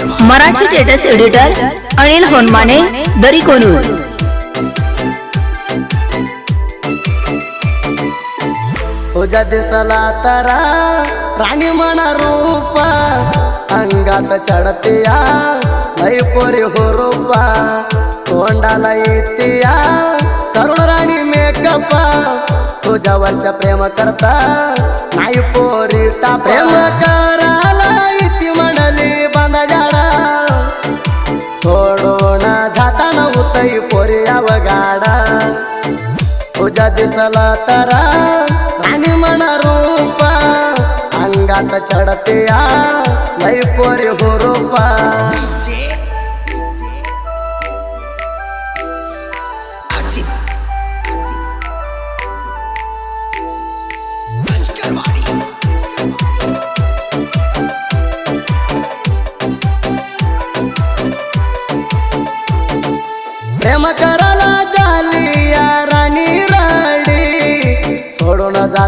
Marathi status editor Anil Honmane Dari Konur तुझ्या दिसला तारा राणी म्हणा रूपा अंगात चढतिया लई पोरी हो रूपा. तोंडाला येतिया तरुण राणी मेकअप. तुझ्यावरच्या प्रेम करता नाही पोरी टा प्रेम करायला तुझ्या दिसला तारा आणि म्हणा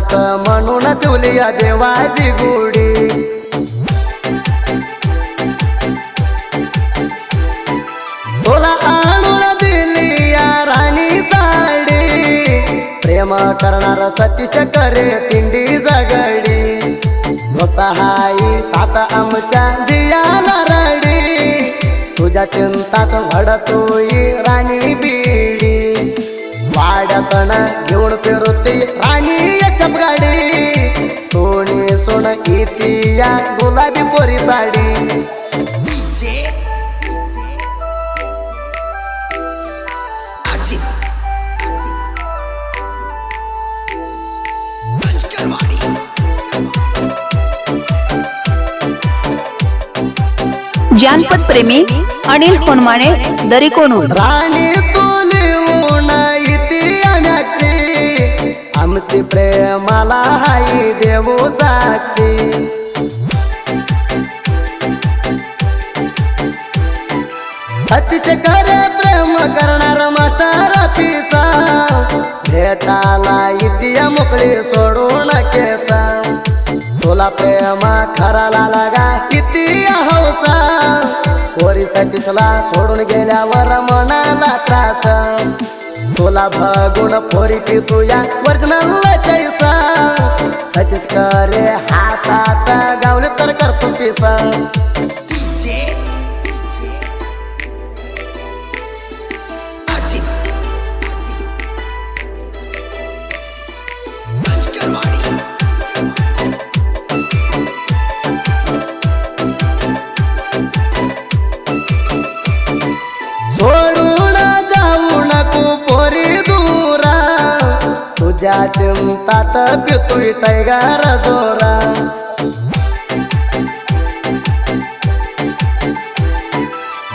सोडून जात म्हणून चुलिया देवाची गुडी तुला आणून दिली या राणी साडी प्रेम करणार सतीश करे तिंडी जगडी. दोस्त हाई सात आमच्या दियाला रडी. तुझ्या चिंतात भडतोई राणी बीडी. वाड्यातण घेऊन फिरते राणी सोन इति या गुलाबी पोरी साडी? जानपद प्रेमी अनिल होनमाने दरी कोनूर. राणी ती प्रेमाला आई देऊ साक्षी सतीश करे प्रेम करणार मास्टर पिसा भेटाला इतिया मोकळी सोडून केसा तुला प्रेम खराला लागा किती हौसा. पोरी सतीशला सोडून गेल्यावर मनाला त्रास. तुला भागून पोरी तुया वर्जनल चैसा सतीश करे हातात गावले तर करतो पिसा. तुझ्या चिंतात पितोय टैगार जोरा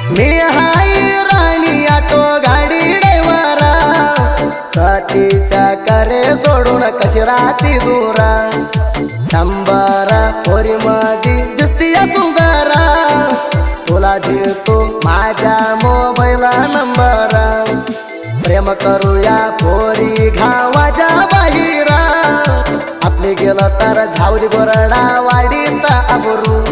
मी हाय राणी आटो गाडी डेवारा सतीश करे सोडून कशी राती दुरा. शंभर पोरी माझी दिसतीया सुंदरा. तुला देतो माझ्या मोबाईल नंबर. प्रेम करूया पोरी घा गेलं तर झावली गोरडा वाडीत आबरू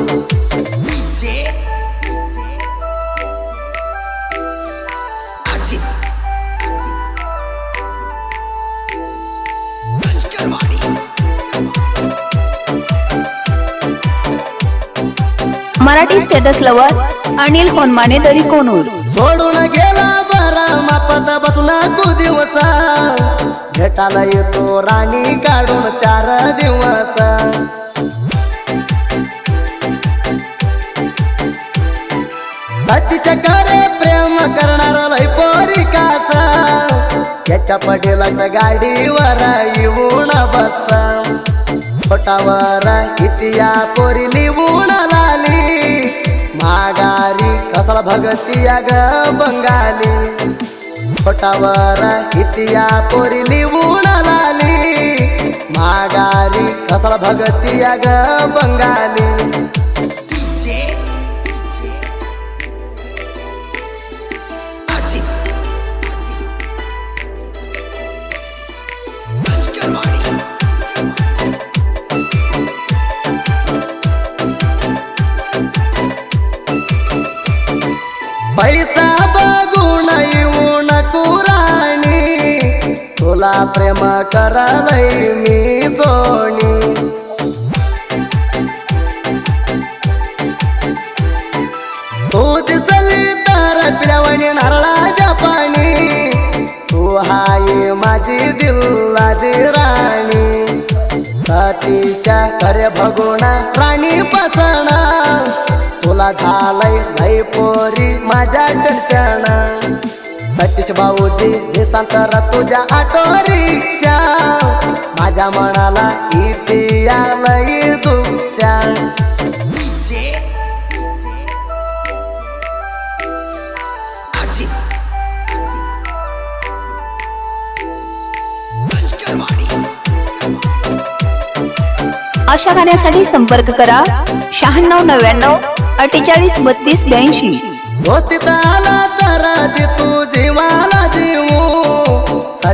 मराठी स्टेटस लवर अनिल होनमाने दरी कोनूर. सोडून गेला बरा मापत बसला तू दिवसा. भेटाला येतो राणी काढून चार दिवस. सतीश करे प्रेम करणार लय पोरी कास याच्या पटेलाच गाडीवर येऊन बस. पोटावर या पोरी लिहून लाली माघारी कसला भगतिया ग बंगाली. पोटावर इतिया पोरी लिहून लाली माघारी कसला भगतिया प्रेम करालय मी सोनी तू दिसली तर पिल्यावानी नारळाच्या पाणी. तू हाय माझी दिल्लाची राणी. सतीच्या करे भगुणा राणी पसणा. तुला झालंय लय पोरी माझ्या दर्शना. सतीश भाऊजी हे सांगतर तुझ्या आठवरीच्या माझ्या मनाला इथे आलंय दुःख्या अशा गाण्यासाठी संपर्क करा शहाण्णव नव्याण्णव अठ्ठेचाळीस बत्तीस ब्याऐंशी. दोस्तीत आला तर दे तू जीवाला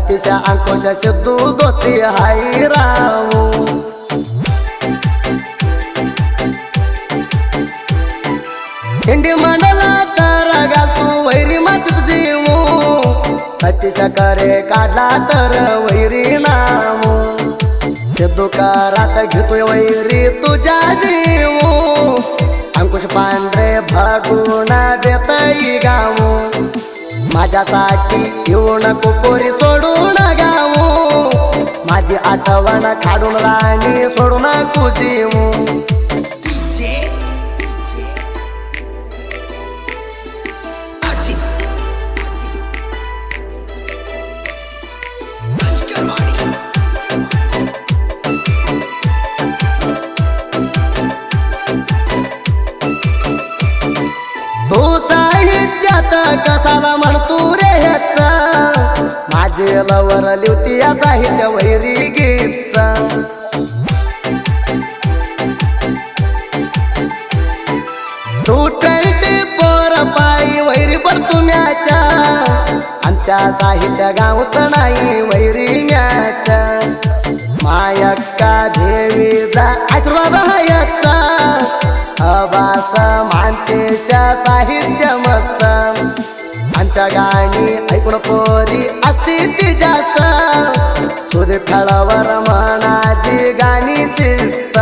जीवू सतीशा अंकुश सिद्धू दोस्ती हाय राहू हिंडी म्हणला तर घाल तू वैरी मातीत जीवू सतीशा करे काढला तर वैरी नामू सिद्धू करात घेतोय वैरी तुझ्या जीवू अंकुश पांढरे भागुणा देतई गावू माझ्यासाठी येऊ नको पोरी सोडून गावू माझी आठवण काढून राणी सोडून कुजीवू तू साहित्यात कसाला म्हणतो रे ह्याचा माझे लवर होती या साहित्य वैरी गीतचा. तू टळते पोर पायी वैरी पर आमच्या साहित्य गावत नाही वैरी म्याच्या. मायक्का देवीचा आशीर्वाद हायचा अबास मानतेशा साहित्य मस्त आमच्या गाणी ऐकून पोरी असती ती जास्त. सुरथळावर म्हणाची गाणी शिस्त.